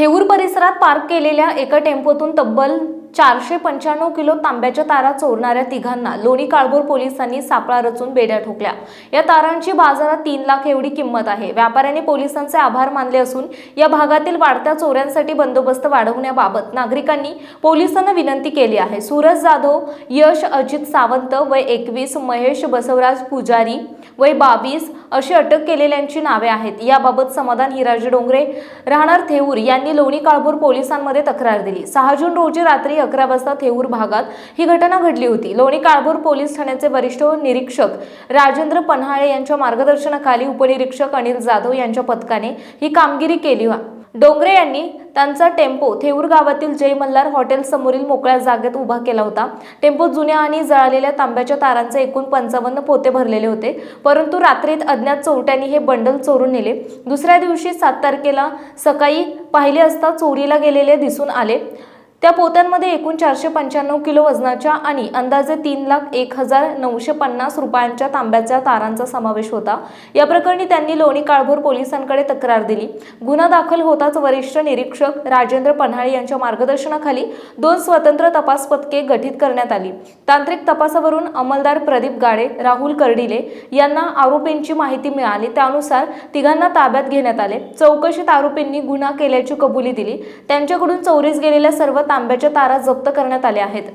थेऊर परिसरात पार्क केलेल्या एका टेम्पोतून तब्बल चारशे पंच्याण्णव किलो तांब्याच्या तारा चोरणाऱ्या तिघांना लोणी काळभोर पोलिसांनी सापळा रचून बेड्या ठोकल्या. या तारांची बाजारात तीन लाख एवढी किंमत आहे. व्यापाऱ्यांनी पोलिसांचे आभार मानले असून या भागातील वाढत्या चोऱ्यांसाठी बंदोबस्त वाढवण्याबाबत नागरिकांनी पोलिसांना विनंती केली आहे. सूरज जाधव यश अजित सावंत वय एकवीस महेश बसवराज पुजारी वय बावीस अशी अटक केलेल्यांची नावे आहेत. याबाबत समाधान हिराजी डोंगरे राहणार थेऊर यांनी लोणी काळभोर पोलिसांमध्ये तक्रार दिली. सहा जून रोजी रात्री अकरा वाजता थेऊर भागात ही घटना घडली होती. लोणी काळभोर पोलीस ठाण्याचे वरिष्ठ निरीक्षक राजेंद्र पन्हाळे यांच्या मार्गदर्शनाखाली उपनिरीक्षक अनिल जाधव यांच्या पथकाने ही कामगिरी केली डोंगरे यांनी त्यांचा टेम्पो थेऊर गावातील जय मल्हार हॉटेल समोरील मोकळ्या जागेत उभा केला होता. टेम्पो जुन्या आणि जळालेल्या तांब्याच्या तारांचे एकूण पंचावन्न पोते भरलेले होते. परंतु रात्रीत अज्ञात चोरट्यांनी हे बंडल चोरून नेले. दुसऱ्या दिवशी सात तारखेला सकाळी पाहिले असता चोरीला गेलेले दिसून आले. त्या पोत्यांमध्ये एकूण चारशे पंच्याण्णव किलो वजनाच्या आणि अंदाजे तीन लाख एक हजार नऊशे पन्नास रुपयांच्या तांब्याच्या तारांचा समावेश होता. या प्रकरणी त्यांनी लोणी काळभोर पोलिसांकडे तक्रार दिली. गुन्हा दाखल होताच वरिष्ठ निरीक्षक राजेंद्र पन्हाळे यांच्या मार्गदर्शनाखाली दोन स्वतंत्र तपास पथके गठीत करण्यात आली. तांत्रिक तपासावरून अंमलदार प्रदीप गाडे राहुल कर्डिले यांना आरोपींची माहिती मिळाली. त्यानुसार तिघांना ताब्यात घेण्यात आले. चौकशीत आरोपींनी गुन्हा केल्याची कबुली दिली. त्यांच्याकडून चोरीस गेलेल्या सर्व तांब्याच्या तारा जप्त करण्यात आल्या आहेत.